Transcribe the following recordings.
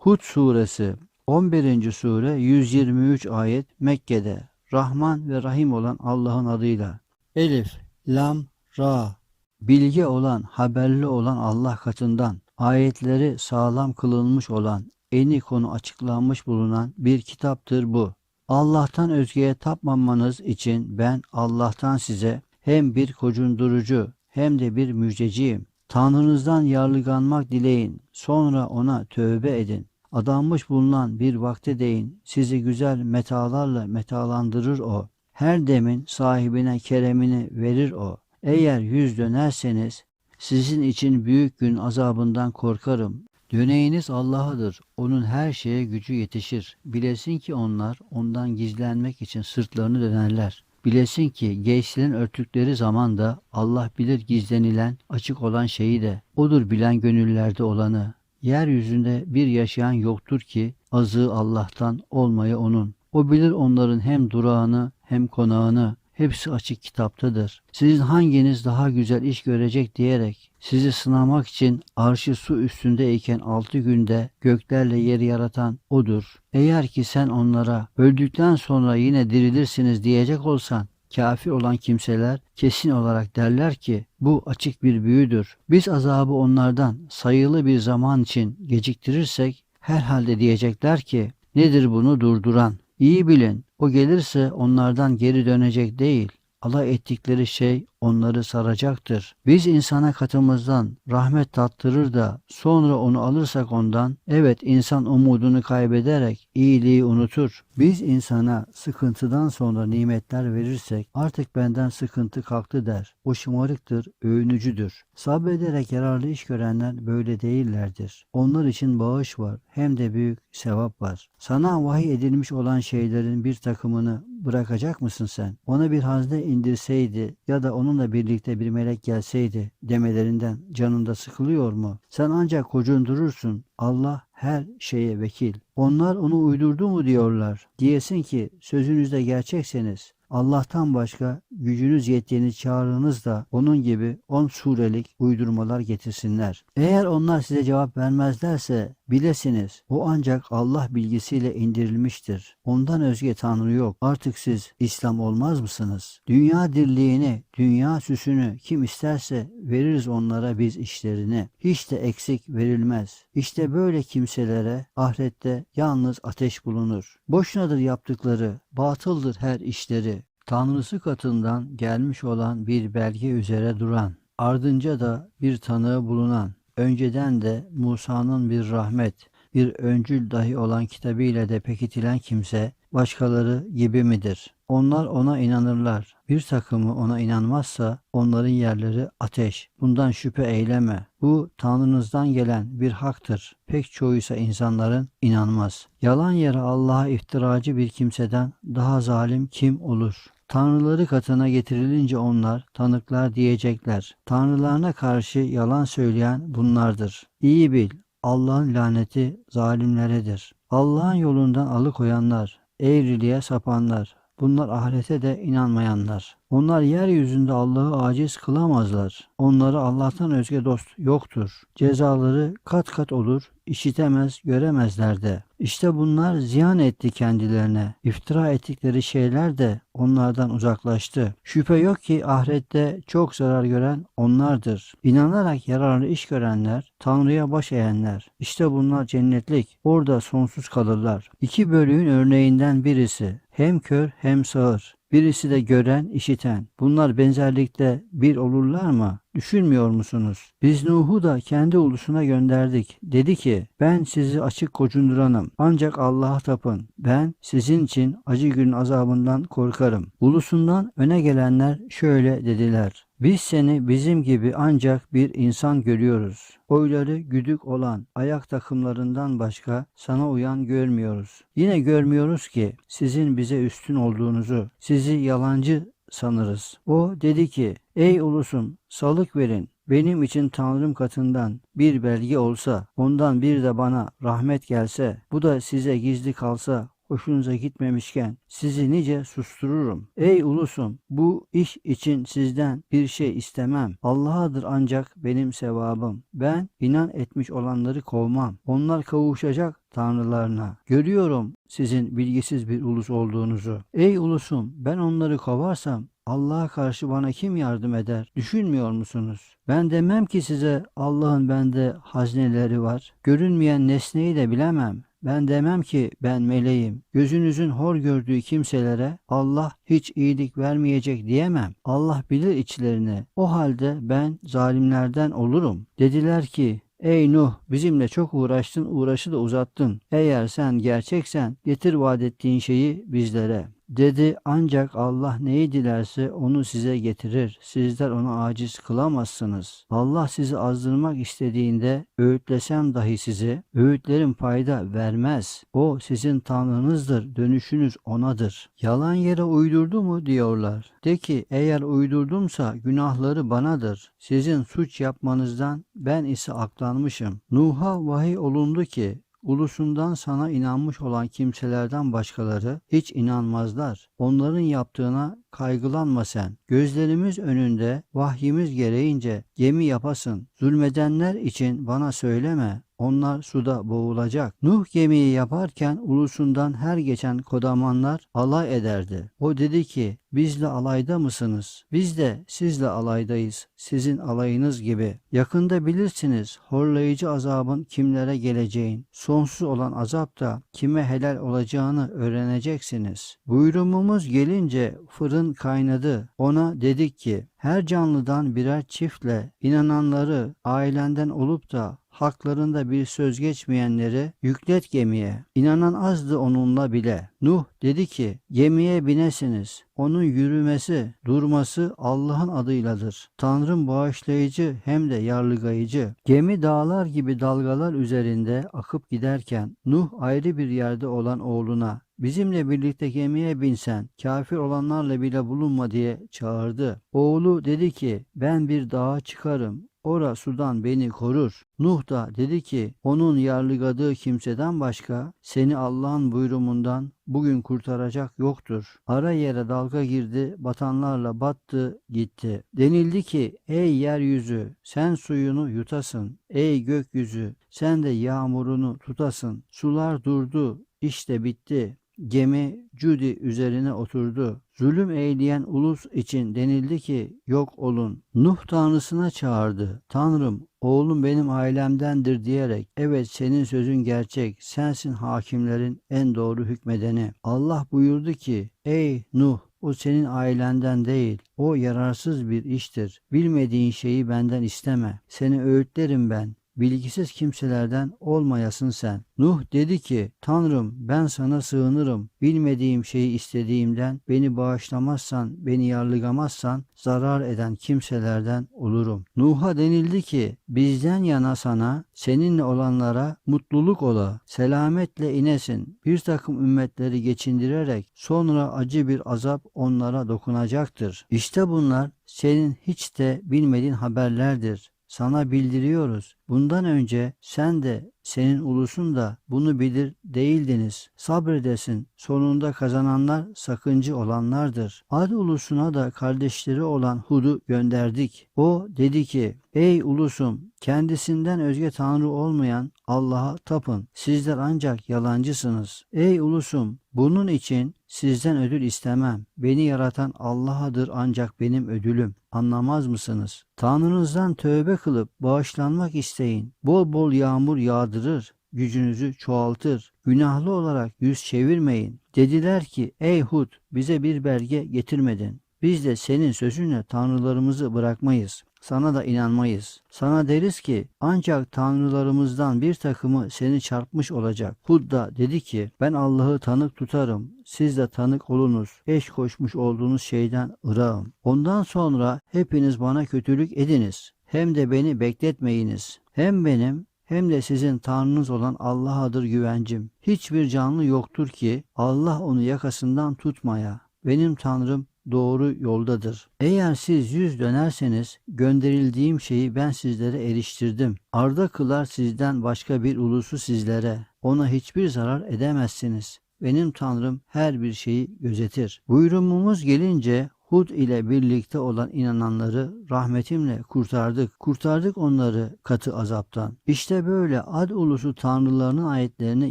Hud suresi 11. sure 123 ayet Mekke'de Rahman ve Rahim olan Allah'ın adıyla. Elif, Lam, Ra. Bilge olan, haberli olan Allah katından ayetleri sağlam kılınmış olan, eni konu açıklanmış bulunan bir kitaptır bu. Allah'tan özgeye tapmamanız için ben Allah'tan size hem bir kocundurucu hem de bir müjdeciyim. Tanrınızdan yarlıganmak dileyin, sonra ona tövbe edin. Adanmış bulunan bir vakte değin, sizi güzel metalarla metalandırır o. Her demin sahibine keremini verir o. Eğer yüz dönerseniz, sizin için büyük gün azabından korkarım. Döneğiniz Allah'adır. Onun her şeye gücü yetişir. Bilesin ki onlar ondan gizlenmek için sırtlarını dönerler. Bilesin ki gençlerin örtükleri zamanda Allah bilir gizlenilen, açık olan şeyi de. Odur bilen gönüllerde olanı. Yeryüzünde bir yaşayan yoktur ki azığı Allah'tan olmayı onun. O bilir onların hem durağını hem konağını. Hepsi açık kitaptadır. Sizin hanginiz daha güzel iş görecek diyerek sizi sınamak için arşı su üstündeyken altı günde göklerle yeri yaratan O'dur. Eğer ki sen onlara öldükten sonra yine dirilirsiniz diyecek olsan kafir olan kimseler kesin olarak derler ki bu açık bir büyüdür. Biz azabı onlardan sayılı bir zaman için geciktirirsek herhalde diyecekler ki nedir bunu durduran? İyi bilin o gelirse onlardan geri dönecek değil. Alay ettikleri şey onları saracaktır. Biz insana katımızdan rahmet tattırır da sonra onu alırsak ondan, evet insan umudunu kaybederek iyiliği unutur. Biz insana sıkıntıdan sonra nimetler verirsek artık benden sıkıntı kalktı der. O şımarıktır, övünücüdür. Sabrederek yararlı iş görenler böyle değillerdir. Onlar için bağış var hem de büyük sevap var. Sana vahiy edilmiş olan şeylerin bir takımını bırakacak mısın sen? Ona bir hazne indirseydi ya da onunla birlikte bir melek gelseydi demelerinden canında sıkılıyor mu? Sen ancak kocundurursun. Allah her şeye vekil. Onlar onu uydurdu mu diyorlar. Diyesin ki sözünüzde gerçekseniz Allah'tan başka gücünüz yettiğini çağırınız da onun gibi on surelik uydurmalar getirsinler. Eğer onlar size cevap vermezlerse bilesiniz o ancak Allah bilgisiyle indirilmiştir. Ondan özge Tanrı yok. Artık siz İslam olmaz mısınız? Dünya dirliğini, dünya süsünü kim isterse veririz onlara biz işlerini. Hiç de eksik verilmez. İşte böyle kimselere ahirette yalnız ateş bulunur. Boşunadır yaptıkları, batıldır her işleri. Tanrısı katından gelmiş olan bir belge üzere duran, ardınca da bir tanığı bulunan, önceden de Musa'nın bir rahmet, bir öncül dahi olan kitabıyla de pekitilen kimse başkaları gibi midir? Onlar ona inanırlar. Bir takımı ona inanmazsa onların yerleri ateş. Bundan şüphe eyleme. Bu Tanrınızdan gelen bir haktır. Pek çoğuysa insanların inanmaz. Yalan yere Allah'a iftiracı bir kimseden daha zalim kim olur? Tanrıları katına getirilince onlar tanıklar diyecekler. Tanrılarına karşı yalan söyleyen bunlardır. İyi bil, Allah'ın laneti zalimleredir. Allah'ın yolundan alıkoyanlar, eğriliğe sapanlar, bunlar ahirete de inanmayanlar. Onlar yeryüzünde Allah'ı aciz kılamazlar. Onlara Allah'tan özge dost yoktur. Cezaları kat kat olur, işitemez, göremezler de. İşte bunlar ziyan etti kendilerine. İftira ettikleri şeyler de onlardan uzaklaştı. Şüphe yok ki ahirette çok zarar gören onlardır. İnanarak yararlı iş görenler, Tanrı'ya baş eğenler. İşte bunlar cennetlik. Orada sonsuz kalırlar. İki bölüğün örneğinden birisi. Hem kör hem sağır. Birisi de gören, işiten. Bunlar benzerlikte bir olurlar mı? Düşünmüyor musunuz? Biz Nuh'u da kendi ulusuna gönderdik. Dedi ki, ben sizi açık kocunduranım. Ancak Allah'a tapın. Ben sizin için acı günün azabından korkarım. Ulusundan öne gelenler şöyle dediler. Biz seni bizim gibi ancak bir insan görüyoruz. Oyları güdük olan ayak takımlarından başka sana uyan görmüyoruz. Yine görmüyoruz ki sizin bize üstün olduğunuzu, sizi yalancı sanırız. O dedi ki, ey ulusum salık verin. Benim için Tanrım katından bir belge olsa, ondan bir de bana rahmet gelse, bu da size gizli kalsa hoşunuza gitmemişken sizi nice sustururum. Ey ulusum bu iş için sizden bir şey istemem. Allah'adır ancak benim sevabım. Ben inan etmiş olanları kovmam. Onlar kavuşacak tanrılarına. Görüyorum sizin bilgisiz bir ulus olduğunuzu. Ey ulusum ben onları kovarsam Allah'a karşı bana kim yardım eder? Düşünmüyor musunuz? Ben demem ki size Allah'ın bende hazneleri var. Görünmeyen nesneyi de bilemem. Ben demem ki ben meleğim. Gözünüzün hor gördüğü kimselere Allah hiç iyilik vermeyecek diyemem. Allah bilir içlerini. O halde ben zalimlerden olurum. Dediler ki Ey Nuh bizimle çok uğraştın uğraşı da uzattın. Eğer sen gerçeksen getir vaat ettiğin şeyi bizlere. Dedi ancak Allah neyi dilerse onu size getirir. Sizler onu aciz kılamazsınız. Allah sizi azdırmak istediğinde öğütlesem dahi sizi, öğütlerin fayda vermez. O sizin tanrınızdır, dönüşünüz onadır. Yalan yere uydurdu mu diyorlar. De ki eğer uydurdumsa günahları banadır. Sizin suç yapmanızdan ben ise aklanmışım. Nuh'a vahiy olundu ki Ulusundan sana inanmış olan kimselerden başkaları hiç inanmazlar. Onların yaptığına kaygılanma sen. Gözlerimiz önünde vahyimiz gereğince gemi yapasın. Zulmedenler için bana söyleme. Onlar suda boğulacak. Nuh gemiyi yaparken ulusundan her geçen kodamanlar alay ederdi. O dedi ki bizle alayda mısınız? Biz de sizle alaydayız. Sizin alayınız gibi. Yakında bilirsiniz horlayıcı azabın kimlere geleceğin. Sonsuz olan azap da kime helal olacağını öğreneceksiniz. Buyurumumuz gelince fırın kaynadı. Ona dedik ki her canlıdan birer çiftle inananları ailenden olup da haklarında bir söz geçmeyenleri yüklet gemiye. İnanan azdı onunla bile. Nuh dedi ki gemiye binesiniz. Onun yürümesi, durması Allah'ın adıyladır. Tanrım bağışlayıcı hem de yarlıgayıcı. Gemi dağlar gibi dalgalar üzerinde akıp giderken Nuh ayrı bir yerde olan oğluna bizimle birlikte gemiye binsen, kafir olanlarla bile bulunma diye çağırdı. Oğlu dedi ki, ben bir dağa çıkarım, Ora sudan beni korur. Nuh da dedi ki onun yarlıgadığı kimseden başka seni Allah'ın buyrumundan bugün kurtaracak yoktur. Ara yere dalga girdi, batanlarla battı, gitti. Denildi ki ey yeryüzü sen suyunu yutasın. Ey gökyüzü sen de yağmurunu tutasın. Sular durdu, işte bitti. Gemi Cudi üzerine oturdu. Zulüm eyleyen ulus için denildi ki yok olun. Nuh tanrısına çağırdı. Tanrım oğlum benim ailemdendir diyerek evet senin sözün gerçek sensin hakimlerin en doğru hükmedeni. Allah buyurdu ki ey Nuh o senin ailenden değil. O yararsız bir iştir. Bilmediğin şeyi benden isteme. Seni öğütlerim ben bilgisiz kimselerden olmayasın sen. Nuh dedi ki, Tanrım ben sana sığınırım. Bilmediğim şeyi istediğimden beni bağışlamazsan, beni yarlıgamazsan zarar eden kimselerden olurum. Nuh'a denildi ki, bizden yana sana, seninle olanlara mutluluk ola, selametle inesin. Bir takım ümmetleri geçindirerek sonra acı bir azap onlara dokunacaktır. İşte bunlar senin hiç de bilmediğin haberlerdir sana bildiriyoruz. Bundan önce sen de senin ulusun da bunu bilir değildiniz. Sabredesin. Sonunda kazananlar sakıncı olanlardır. Ad ulusuna da kardeşleri olan Hud'u gönderdik. O dedi ki, Ey ulusum, kendisinden özge tanrı olmayan Allah'a tapın. Sizler ancak yalancısınız. Ey ulusum, bunun için sizden ödül istemem. Beni yaratan Allah'adır ancak benim ödülüm. Anlamaz mısınız? Tanrınızdan tövbe kılıp bağışlanmak isteyin. Bol bol yağmur yağdırır gücünüzü çoğaltır. Günahlı olarak yüz çevirmeyin. Dediler ki ey Hud bize bir belge getirmedin. Biz de senin sözünle tanrılarımızı bırakmayız. Sana da inanmayız. Sana deriz ki ancak tanrılarımızdan bir takımı seni çarpmış olacak. Hud da dedi ki ben Allah'ı tanık tutarım. Siz de tanık olunuz. Eş koşmuş olduğunuz şeyden ırağım. Ondan sonra hepiniz bana kötülük ediniz. Hem de beni bekletmeyiniz. Hem benim hem de sizin Tanrınız olan Allah'adır güvencim. Hiçbir canlı yoktur ki Allah onu yakasından tutmaya. Benim Tanrım doğru yoldadır. Eğer siz yüz dönerseniz gönderildiğim şeyi ben sizlere eriştirdim. Arda kılar sizden başka bir ulusu sizlere. Ona hiçbir zarar edemezsiniz. benim Tanrım her bir şeyi gözetir. Buyurumumuz gelince Hud ile birlikte olan inananları rahmetimle kurtardık. Kurtardık onları katı azaptan. İşte böyle Ad ulusu tanrılarının ayetlerini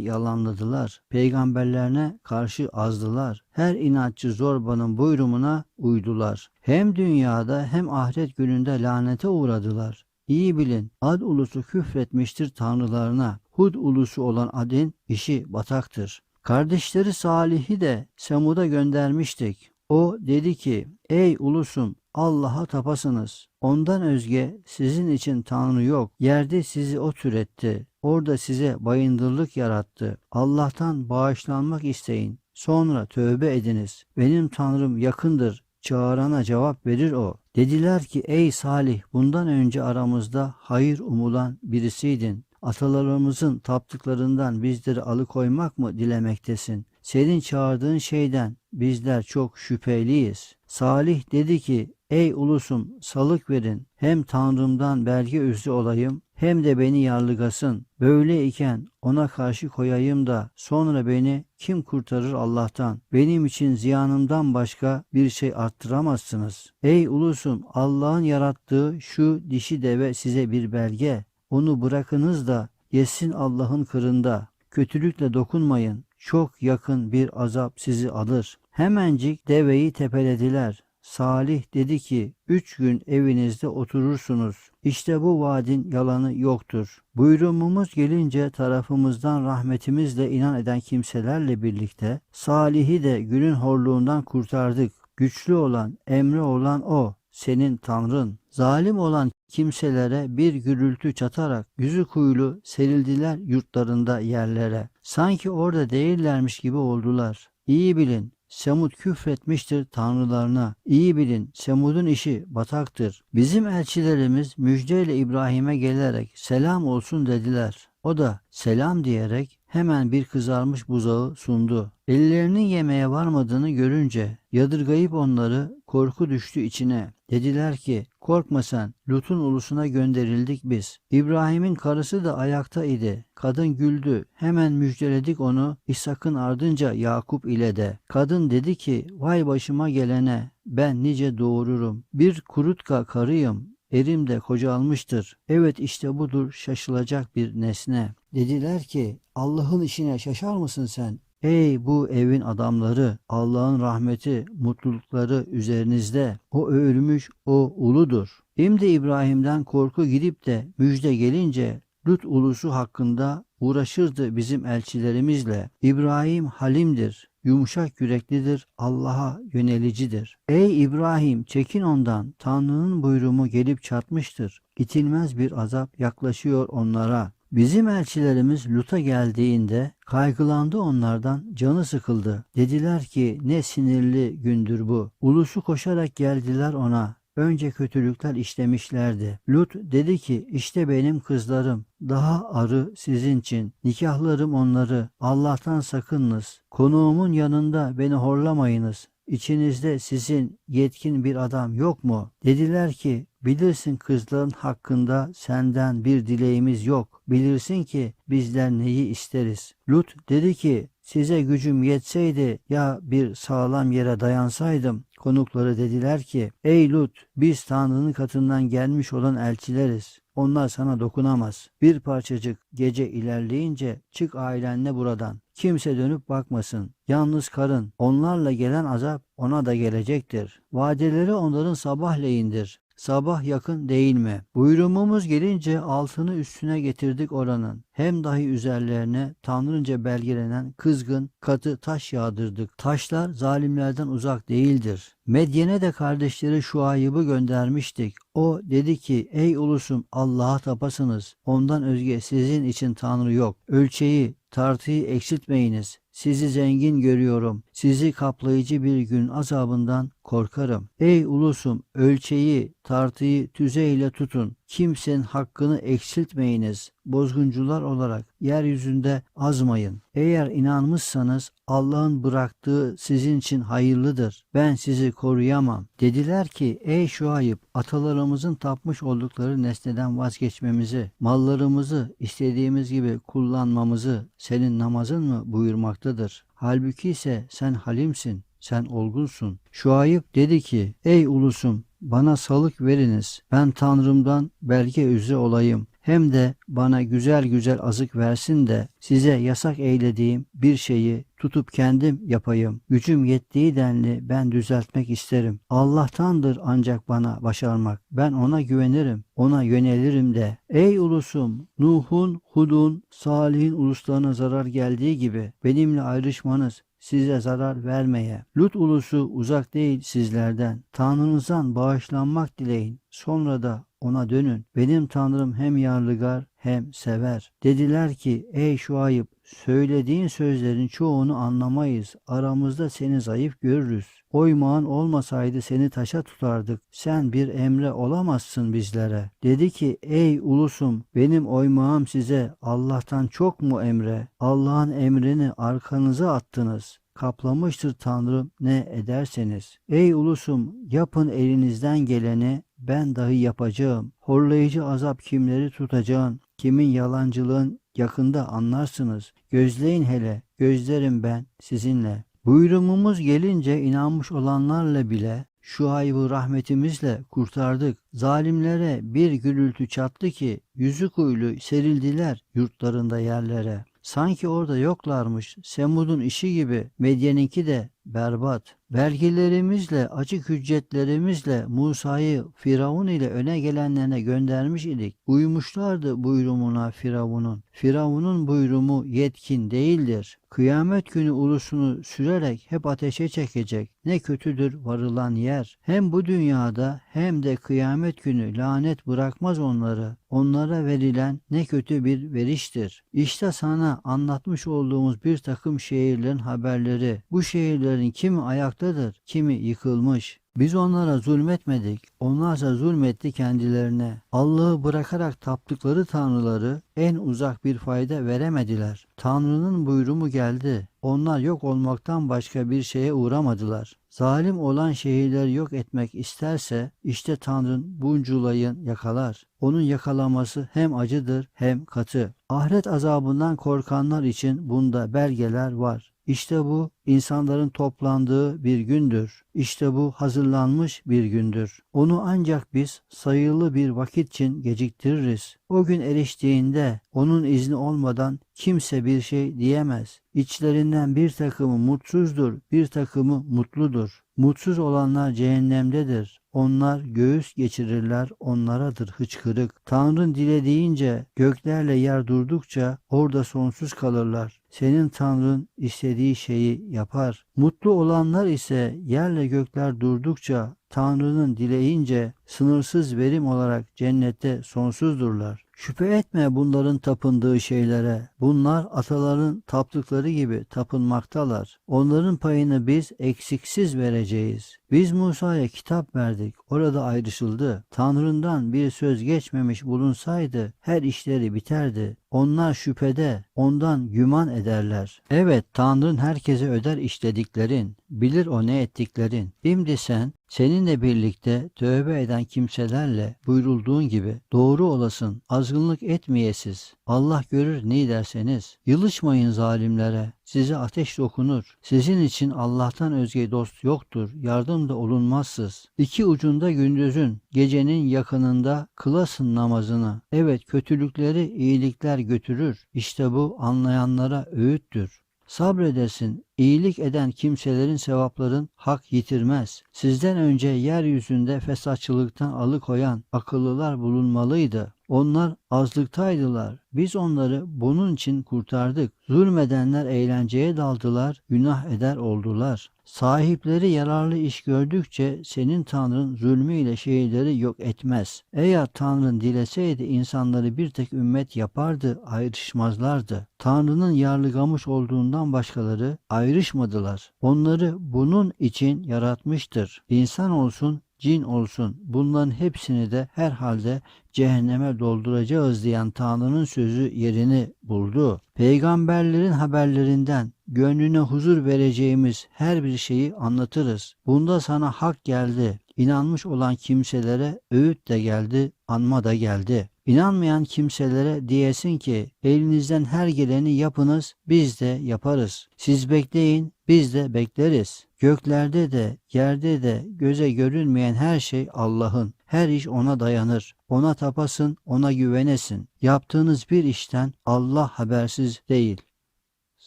yalanladılar. Peygamberlerine karşı azdılar. Her inatçı zorbanın buyrumuna uydular. Hem dünyada hem ahiret gününde lanete uğradılar. İyi bilin Ad ulusu küfretmiştir tanrılarına. Hud ulusu olan Ad'in işi bataktır. Kardeşleri Salih'i de Semud'a göndermiştik. O dedi ki, ey ulusum Allah'a tapasınız. Ondan özge sizin için Tanrı yok. Yerde sizi o türetti. Orada size bayındırlık yarattı. Allah'tan bağışlanmak isteyin. Sonra tövbe ediniz. Benim Tanrım yakındır. Çağırana cevap verir o. Dediler ki ey Salih bundan önce aramızda hayır umulan birisiydin. Atalarımızın taptıklarından bizleri alıkoymak mı dilemektesin? Senin çağırdığın şeyden bizler çok şüpheliyiz. Salih dedi ki, ey ulusum salık verin, hem Tanrım'dan belge üzü olayım, hem de beni yarlıgasın. Böyle iken ona karşı koyayım da sonra beni kim kurtarır Allah'tan? Benim için ziyanımdan başka bir şey arttıramazsınız. Ey ulusum Allah'ın yarattığı şu dişi deve size bir belge. Onu bırakınız da yesin Allah'ın kırında. Kötülükle dokunmayın. Çok yakın bir azap sizi alır. Hemencik deveyi tepelediler. Salih dedi ki, üç gün evinizde oturursunuz. İşte bu vaadin yalanı yoktur. Buyruğumuz gelince tarafımızdan rahmetimizle inan eden kimselerle birlikte Salih'i de günün horluğundan kurtardık. Güçlü olan, emri olan o, senin Tanrın. Zalim olan kimselere bir gürültü çatarak yüzü kuyulu serildiler yurtlarında yerlere. Sanki orada değillermiş gibi oldular. İyi bilin, Semud küfretmiştir tanrılarına. İyi bilin Semud'un işi bataktır. Bizim elçilerimiz müjdeyle İbrahim'e gelerek selam olsun dediler. O da selam diyerek hemen bir kızarmış buzağı sundu. Ellerinin yemeğe varmadığını görünce yadırgayıp onları korku düştü içine. Dediler ki korkma sen Lut'un ulusuna gönderildik biz. İbrahim'in karısı da ayakta idi. Kadın güldü. Hemen müjdeledik onu İshak'ın ardınca Yakup ile de. Kadın dedi ki vay başıma gelene ben nice doğururum. Bir kurutka karıyım. Erim de koca almıştır. Evet işte budur şaşılacak bir nesne. Dediler ki Allah'ın işine şaşar mısın sen? Ey bu evin adamları, Allah'ın rahmeti, mutlulukları üzerinizde. O ölmüş, o uludur. Şimdi İbrahim'den korku gidip de müjde gelince Lut ulusu hakkında uğraşırdı bizim elçilerimizle. İbrahim halimdir, yumuşak yüreklidir, Allah'a yönelicidir. Ey İbrahim çekin ondan, Tanrı'nın buyruğu gelip çatmıştır. İtilmez bir azap yaklaşıyor onlara. Bizim elçilerimiz Lut'a geldiğinde kaygılandı onlardan, canı sıkıldı. Dediler ki ne sinirli gündür bu. Ulusu koşarak geldiler ona. Önce kötülükler işlemişlerdi. Lut dedi ki işte benim kızlarım. Daha arı sizin için. Nikahlarım onları. Allah'tan sakınınız. Konuğumun yanında beni horlamayınız. İçinizde sizin yetkin bir adam yok mu? Dediler ki bilirsin kızların hakkında senden bir dileğimiz yok. Bilirsin ki bizler neyi isteriz. Lut dedi ki size gücüm yetseydi ya bir sağlam yere dayansaydım. Konukları dediler ki ey Lut biz Tanrı'nın katından gelmiş olan elçileriz. Onlar sana dokunamaz. Bir parçacık gece ilerleyince çık ailenle buradan. Kimse dönüp bakmasın. Yalnız karın. Onlarla gelen azap ona da gelecektir. Vadeleri onların sabahleyindir. Sabah yakın değil mi? Buyruğumuz gelince altını üstüne getirdik oranın. Hem dahi üzerlerine tanrınca belgelenen kızgın katı taş yağdırdık. Taşlar zalimlerden uzak değildir. Medyen'e de kardeşleri Şuayb'ı göndermiştik. O dedi ki ey ulusum Allah'a tapasınız. Ondan özge sizin için tanrı yok. Ölçeği, tartıyı eksiltmeyiniz. Sizi zengin görüyorum. Sizi kaplayıcı bir gün azabından korkarım. Ey ulusum ölçeyi, tartıyı tüzeyle tutun. Kimsenin hakkını eksiltmeyiniz. Bozguncular olarak yeryüzünde azmayın. Eğer inanmışsanız Allah'ın bıraktığı sizin için hayırlıdır. Ben sizi koruyamam. Dediler ki ey Şuayb atalarımızın tapmış oldukları nesneden vazgeçmemizi, mallarımızı istediğimiz gibi kullanmamızı senin namazın mı buyurmaktadır. Halbuki ise sen halimsin, sen olgunsun. Şuayb dedi ki ey ulusum bana salık veriniz. Ben Tanrım'dan belge üzere olayım. Hem de bana güzel güzel azık versin de size yasak eylediğim bir şeyi tutup kendim yapayım. Gücüm yettiği denli ben düzeltmek isterim. Allah'tandır ancak bana başarmak. Ben ona güvenirim, ona yönelirim de. Ey ulusum, Nuh'un, Hud'un, Salih'in uluslarına zarar geldiği gibi benimle ayrışmanız size zarar vermeye. Lut ulusu uzak değil sizlerden. Tanrınızdan bağışlanmak dileyin. Sonra da ona dönün. Benim Tanrım hem yarlıgar hem sever. Dediler ki ey Şuayb söylediğin sözlerin çoğunu anlamayız. Aramızda seni zayıf görürüz. Oymağın olmasaydı seni taşa tutardık. Sen bir emre olamazsın bizlere. Dedi ki ey ulusum benim oymağım size Allah'tan çok mu emre? Allah'ın emrini arkanıza attınız kaplamıştır Tanrım ne ederseniz. Ey ulusum yapın elinizden geleni ben dahi yapacağım. Horlayıcı azap kimleri tutacağım, kimin yalancılığın yakında anlarsınız. Gözleyin hele, gözlerim ben sizinle. Buyurumumuz gelince inanmış olanlarla bile şu ayıbı rahmetimizle kurtardık. Zalimlere bir gürültü çattı ki yüzü kuyulu serildiler yurtlarında yerlere. Sanki orada yoklarmış. Semud'un işi gibi Medyen'inki de berbat. Vergilerimizle, açık hüccetlerimizle Musa'yı Firavun ile öne gelenlerine göndermiş idik. Uymuşlardı buyrumuna Firavun'un. Firavun'un buyrumu yetkin değildir. Kıyamet günü ulusunu sürerek hep ateşe çekecek. Ne kötüdür varılan yer. Hem bu dünyada hem de kıyamet günü lanet bırakmaz onları. Onlara verilen ne kötü bir veriştir. İşte sana anlatmış olduğumuz bir takım şehirlerin haberleri. Bu şehirlerin kimi ayaktadır, kimi yıkılmış. Biz onlara zulmetmedik, onlarsa zulmetti kendilerine. Allah'ı bırakarak taptıkları tanrıları en uzak bir fayda veremediler. Tanrı'nın buyrumu geldi. Onlar yok olmaktan başka bir şeye uğramadılar. Zalim olan şehirleri yok etmek isterse işte Tanrı'nın bunculayın yakalar. Onun yakalaması hem acıdır hem katı. Ahiret azabından korkanlar için bunda belgeler var. İşte bu insanların toplandığı bir gündür. İşte bu hazırlanmış bir gündür. Onu ancak biz sayılı bir vakit için geciktiririz. O gün eriştiğinde onun izni olmadan kimse bir şey diyemez. İçlerinden bir takımı mutsuzdur, bir takımı mutludur. Mutsuz olanlar cehennemdedir. Onlar göğüs geçirirler, onlaradır hıçkırık. Tanrın dilediğince göklerle yer durdukça orada sonsuz kalırlar. Senin Tanrın istediği şeyi yapar. Mutlu olanlar ise yerle gökler durdukça Tanrı'nın dileyince sınırsız verim olarak cennette sonsuzdurlar. Şüphe etme bunların tapındığı şeylere. Bunlar ataların taptıkları gibi tapınmaktalar. Onların payını biz eksiksiz vereceğiz. Biz Musa'ya kitap verdik. Orada ayrışıldı. Tanrı'ndan bir söz geçmemiş bulunsaydı her işleri biterdi. Onlar şüphede, ondan güman ederler. Evet, Tanrın herkese öder işlediklerin, bilir o ne ettiklerin. Şimdi sen, seninle birlikte tövbe eden kimselerle buyurulduğun gibi doğru olasın, azgınlık etmeyesiz. Allah görür ne derseniz. Yılışmayın zalimlere, size ateş dokunur. Sizin için Allah'tan özge dost yoktur, yardım da olunmazsız. İki ucunda gündüzün, gecenin yakınında kılasın namazını. Evet kötülükleri iyilikler götürür. İşte bu anlayanlara öğüttür. Sabredesin, iyilik eden kimselerin sevapların hak yitirmez. Sizden önce yeryüzünde fesatçılıktan alıkoyan akıllılar bulunmalıydı. Onlar azlıktaydılar. Biz onları bunun için kurtardık. Zulmedenler eğlenceye daldılar, günah eder oldular. Sahipleri yararlı iş gördükçe senin Tanrın zulmüyle şehirleri yok etmez. Eğer Tanrın dileseydi insanları bir tek ümmet yapardı, ayrışmazlardı. Tanrı'nın yarlıgamış olduğundan başkaları ayrı ayrışmadılar. Onları bunun için yaratmıştır. İnsan olsun, cin olsun bunların hepsini de herhalde cehenneme dolduracağız diyen Tanrı'nın sözü yerini buldu. Peygamberlerin haberlerinden gönlüne huzur vereceğimiz her bir şeyi anlatırız. Bunda sana hak geldi. İnanmış olan kimselere öğüt de geldi, anma da geldi. İnanmayan kimselere diyesin ki elinizden her geleni yapınız biz de yaparız. Siz bekleyin biz de bekleriz. Göklerde de yerde de göze görünmeyen her şey Allah'ın. Her iş ona dayanır. Ona tapasın, ona güvenesin. Yaptığınız bir işten Allah habersiz değil.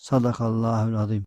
Sadakallahül azim.